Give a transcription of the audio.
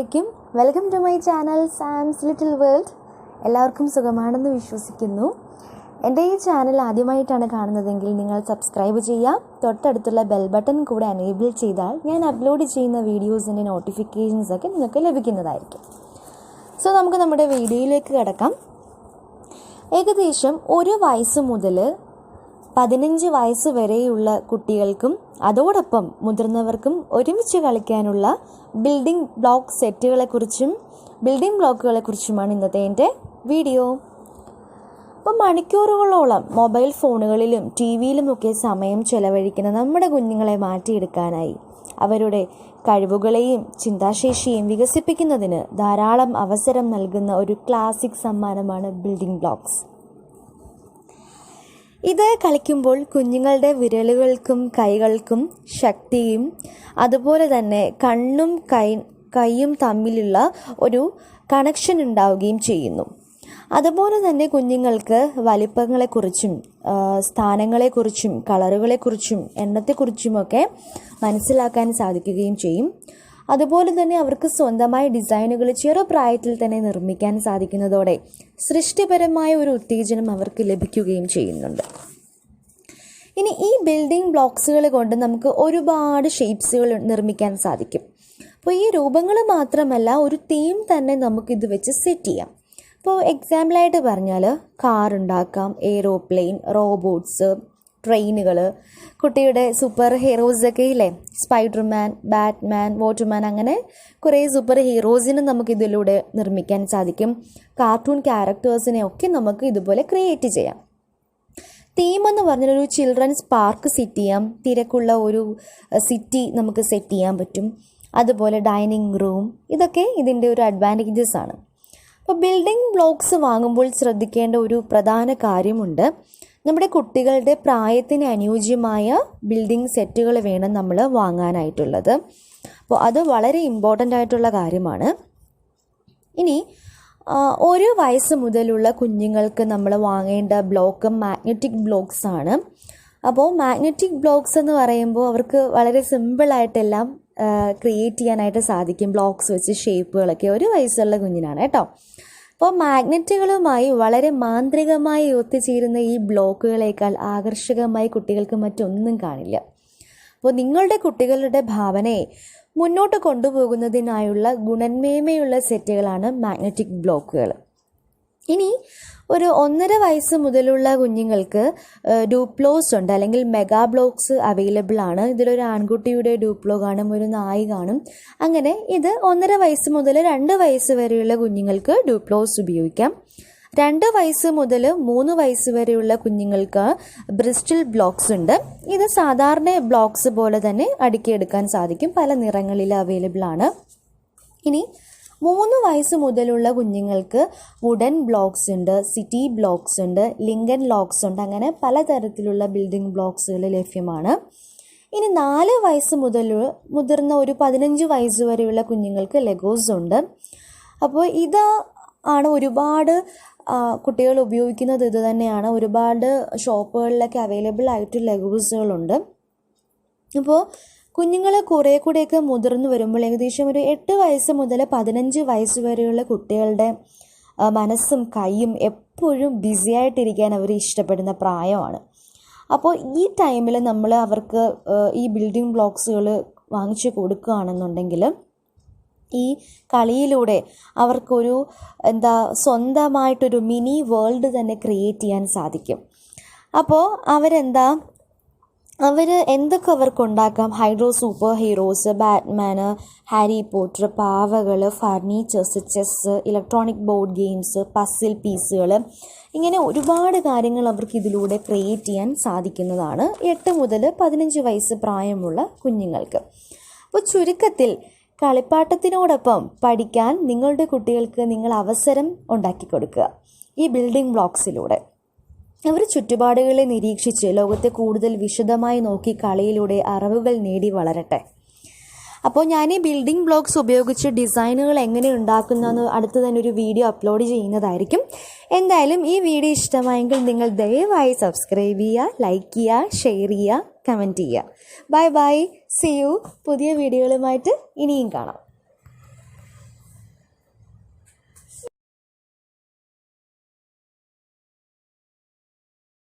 അലൈക്കും welcome to my channel Sam's little world എല്ലാവർക്കും സുഖമാണെന്ന് വിശ്വസിക്കുന്നു. എന്റെ ഈ ചാനൽ ആദ്യമായിട്ടാണ് കാണുന്നതെങ്കിൽ നിങ്ങൾ സബ്സ്ക്രൈബ് ചെയ്യാം തൊട്ടടുത്തുള്ള ബെൽ ബട്ടൺ കൂടെ എനേബിൾ ചെയ്താൽ ഞാൻ അപ്ലോഡ് ചെയ്യുന്ന വീഡിയോസിന്റെ നോട്ടിഫിക്കേഷൻസ് ഒക്കെ നിങ്ങൾക്ക് ലഭിക്കുന്നതായിരിക്കും. സോ നമുക്ക് നമ്മുടെ വീഡിയോയിലേക്ക് കിടക്കാം. ഏകദേശം ഒരു വയസ്സ് മുതൽ പതിനഞ്ച് വയസ്സ് വരെയുള്ള കുട്ടികൾക്കും അതോടൊപ്പം മുതിർന്നവർക്കും ഒരുമിച്ച് കളിക്കാനുള്ള ബിൽഡിംഗ് ബ്ലോക്ക് സെറ്റുകളെക്കുറിച്ചും ബിൽഡിംഗ് ബ്ലോക്കുകളെക്കുറിച്ചുമാണ് ഇന്നത്തെ എന്റെ വീഡിയോ അപ്പോൾ മണിക്കൂറുകളോളം മൊബൈൽ ഫോണുകളിലും ടി വിയിലുമൊക്കെ സമയം ചെലവഴിക്കുന്ന നമ്മുടെ കുഞ്ഞുങ്ങളെ മാറ്റിയെടുക്കാനായി അവരുടെ കഴിവുകളെയും ചിന്താശേഷിയെയും വികസിപ്പിക്കുന്നതിന് ധാരാളം അവസരം നൽകുന്ന ഒരു ക്ലാസിക് സമ്മാനമാണ് ബിൽഡിംഗ് ബ്ലോക്സ് ഇത് കളിക്കുമ്പോൾ കുഞ്ഞുങ്ങളുടെ വിരലുകൾക്കും കൈകൾക്കും ശക്തിയും അതുപോലെ തന്നെ കണ്ണും കൈ കൈയും തമ്മിലുള്ള ഒരു കണക്ഷൻ ഉണ്ടാവുകയും ചെയ്യുന്നു. അതുപോലെ തന്നെ കുഞ്ഞുങ്ങൾക്ക് വലിപ്പങ്ങളെക്കുറിച്ചും സ്ഥാനങ്ങളെക്കുറിച്ചും കളറുകളെക്കുറിച്ചും എണ്ണത്തെക്കുറിച്ചുമൊക്കെ മനസ്സിലാക്കാൻ സാധിക്കുകയും ചെയ്യും. അതുപോലെ തന്നെ അവർക്ക് സ്വന്തമായ ഡിസൈനുകൾ ചെറുപ്രായത്തിൽ തന്നെ നിർമ്മിക്കാൻ സാധിക്കുന്നതോടെ സൃഷ്ടിപരമായ ഒരു ഉത്തേജനം അവർക്ക് ലഭിക്കുകയും ചെയ്യുന്നുണ്ട്. ഇനി ഈ ബിൽഡിംഗ് ബ്ലോക്സുകൾ കൊണ്ട് നമുക്ക് ഒരുപാട് ഷേപ്സുകൾ നിർമ്മിക്കാൻ സാധിക്കും. അപ്പോൾ ഈ രൂപങ്ങൾ മാത്രമല്ല ഒരു തീം തന്നെ നമുക്ക് ഇത് വെച്ച് സെറ്റ് ചെയ്യാം. ഇപ്പോൾ എക്സാമ്പിളായിട്ട് പറഞ്ഞാൽ കാർ ഉണ്ടാക്കാം എയ്റോപ്ലെയിൻ റോബോട്ട്സ് ട്രെയിനുകൾ. കുട്ടിയുടെ സൂപ്പർ ഹീറോസ് ഒക്കെ ഇല്ലേ? സ്പൈഡർമാൻ ബാറ്റ്മാൻ വാട്ടർമാൻ അങ്ങനെ കുറേ സൂപ്പർ ഹീറോസിനും നമുക്ക് ഇതിലൂടെ നിർമ്മിക്കാൻ സാധിക്കും. കാർട്ടൂൺ ക്യാരക്ടേഴ്സിനെ ഒക്കെ നമുക്ക് ഇതുപോലെ ക്രിയേറ്റ് ചെയ്യാം. തീം എന്ന് പറഞ്ഞാൽ ഒരു ചിൽഡ്രൻസ് പാർക്ക് സെറ്റ് ചെയ്യാം. തിരക്കുള്ള ഒരു സിറ്റി നമുക്ക് സെറ്റ് ചെയ്യാൻ പറ്റും. അതുപോലെ ഡൈനിങ് റൂം ഇതൊക്കെ ഇതിന്റെ ഒരു അഡ്വാന്റേജസ് ആണ്. അപ്പോൾ ബിൽഡിംഗ് ബ്ലോക്സ് വാങ്ങുമ്പോൾ ശ്രദ്ധിക്കേണ്ട ഒരു പ്രധാന കാര്യമുണ്ട്. നമ്മുടെ കുട്ടികളുടെ പ്രായത്തിന് അനുയോജ്യമായ ബിൽഡിംഗ് സെറ്റുകൾ വേണം നമ്മൾ വാങ്ങാനായിട്ടുള്ളത്. അപ്പോൾ അത് വളരെ ഇമ്പോർട്ടന്റ് ആയിട്ടുള്ള കാര്യമാണ്. ഇനി ഒരു വയസ്സ് മുതലുള്ള കുഞ്ഞുങ്ങൾക്ക് നമ്മൾ വാങ്ങേണ്ട ബ്ലോക്ക് മാഗ്നറ്റിക് ബ്ലോക്സ് ആണ്. അപ്പോൾ മാഗ്നറ്റിക് ബ്ലോക്സ് എന്ന് പറയുമ്പോൾ അവർക്ക് വളരെ സിമ്പിളായിട്ടെല്ലാം ക്രിയേറ്റ് ചെയ്യാനായിട്ട് സാധിക്കും. ബ്ലോക്സ് വെച്ച് ഷേപ്പുകളൊക്കെ ഒരു വയസ്സുള്ള കുഞ്ഞിനാണ് കേട്ടോ. അപ്പോൾ മാഗ്നറ്റുകളുമായി വളരെ മാന്ത്രികമായി ഒത്തുചേരുന്ന ഈ ബ്ലോക്കുകളേക്കാൾ ആകർഷകമായി കുട്ടികൾക്ക് മറ്റൊന്നും കാണില്ല. അപ്പോൾ നിങ്ങളുടെ കുട്ടികളുടെ ഭാവനയെ മുന്നോട്ട് കൊണ്ടുപോകുന്നതിനായുള്ള ഗുണന്മേന്മയുള്ള സെറ്റുകളാണ് മാഗ്നറ്റിക് ബ്ലോക്കുകൾ. ഇനി ഒരു ഒന്നര വയസ്സ് മുതലുള്ള കുഞ്ഞുങ്ങൾക്ക് ഡ്യൂപ്ലോസ് ഉണ്ട്. അല്ലെങ്കിൽ മെഗാ ബ്ലോക്സ് അവൈലബിൾ ആണ്. ഇതിലൊരു ആൺകുട്ടിയുടെ ഡ്യൂപ്ലോ കാണും ഒരു നായി കാണും. അങ്ങനെ ഇത് ഒന്നര വയസ്സ് മുതൽ രണ്ട് വയസ്സ് വരെയുള്ള കുഞ്ഞുങ്ങൾക്ക് ഡ്യൂപ്ലോസ് ഉപയോഗിക്കാം. രണ്ട് വയസ്സ് മുതൽ മൂന്ന് വയസ്സ് വരെയുള്ള കുഞ്ഞുങ്ങൾക്ക് ബ്രിസ്റ്റിൽ ബ്ലോക്സ് ഉണ്ട്. ഇത് സാധാരണ ബ്ലോക്സ് പോലെ തന്നെ അടുക്കിയെടുക്കാൻ സാധിക്കും. പല നിറങ്ങളിൽ അവൈലബിൾ ആണ്. ഇനി മൂന്ന് വയസ്സ് മുതലുള്ള കുഞ്ഞുങ്ങൾക്ക് വുഡൻ ബ്ലോക്സ് ഉണ്ട് സിറ്റി ബ്ലോക്സ് ഉണ്ട് ലിങ്കൻ ലോക്സ് ഉണ്ട് അങ്ങനെ പലതരത്തിലുള്ള ബിൽഡിംഗ് ബ്ലോക്സുകൾ ലഭ്യമാണ്. ഇനി നാല് വയസ്സ് മുതൽ മുതിർന്ന ഒരു പതിനഞ്ച് വയസ്സ് വരെയുള്ള കുഞ്ഞുങ്ങൾക്ക് ലെഗോസ് ഉണ്ട്. അപ്പോൾ ഇത് ആണ് ഒരുപാട് കുട്ടികൾ ഉപയോഗിക്കുന്നത് ഇത് തന്നെയാണ്. ഒരുപാട് ഷോപ്പുകളിലൊക്കെ അവൈലബിൾ ആയിട്ട് ലെഗോസുകളുണ്ട് അപ്പോൾ കുഞ്ഞുങ്ങൾ കുറേ കൂടെയൊക്കെ മുതിർന്നു വരുമ്പോൾ ഏകദേശം ഒരു എട്ട് വയസ്സ് മുതൽ പതിനഞ്ച് വയസ്സ് വരെയുള്ള കുട്ടികളുടെ മനസ്സും കൈയും എപ്പോഴും ബിസി ആയിട്ടിരിക്കാൻ അവർ ഇഷ്ടപ്പെടുന്ന പ്രായമാണ്. അപ്പോൾ ഈ ടൈമിൽ നമ്മൾ അവർക്ക് ഈ ബിൽഡിംഗ് ബ്ലോക്സുകൾ വാങ്ങിച്ചു കൊടുക്കുകയാണെന്നുണ്ടെങ്കിൽ ഈ കളിയിലൂടെ അവർക്കൊരു എന്താ സ്വന്തമായിട്ടൊരു മിനി വേൾഡ് തന്നെ ക്രിയേറ്റ് ചെയ്യാൻ സാധിക്കും. അപ്പോൾ അവരെന്താ അവർ എന്തൊക്കെ അവർക്ക് ഉണ്ടാക്കാം hydro super heroes Batman Harry Potter പാവകൾ furnitures chess electronic board games puzzle പീസുകൾ ഇങ്ങനെ ഒരുപാട് കാര്യങ്ങൾ അവർക്ക് ഇതിലൂടെ ക്രിയേറ്റ് ചെയ്യാൻ സാധിക്കുന്നതാണ് എട്ട് മുതൽ പതിനഞ്ച് വയസ്സ് പ്രായമുള്ള കുഞ്ഞുങ്ങൾക്ക്. അപ്പോൾ ചുരുക്കത്തിൽ കളിപ്പാട്ടത്തിനോടൊപ്പം പഠിക്കാൻ നിങ്ങളുടെ കുട്ടികൾക്ക് നിങ്ങൾ അവസരം ഉണ്ടാക്കി കൊടുക്കുക ഈ ബിൽഡിംഗ് ബ്ലോക്സിലൂടെ അവർ ചുറ്റുപാടുകളെ നിരീക്ഷിച്ച് ലോകത്തെ കൂടുതൽ വിശദമായി നോക്കി കളിയിലൂടെ അറിവുകൾ നേടി വളരട്ടെ. അപ്പോൾ ഞാൻ ഈ ബിൽഡിംഗ് ബ്ലോക്സ് ഉപയോഗിച്ച് ഡിസൈനുകൾ എങ്ങനെ ഉണ്ടാക്കുന്നതെന്ന് അടുത്ത് തന്നെ ഒരു വീഡിയോ അപ്ലോഡ് ചെയ്യുന്നതായിരിക്കും. എന്തായാലും ഈ വീഡിയോ ഇഷ്ടമായെങ്കിൽ നിങ്ങൾ ദയവായി സബ്സ്ക്രൈബ് ചെയ്യുക ലൈക്ക് ചെയ്യുക ഷെയർ ചെയ്യുക കമന്റ് ചെയ്യുക. ബൈ ബൈ സി യു പുതിയ വീഡിയോകളുമായിട്ട് ഇനിയും കാണാം.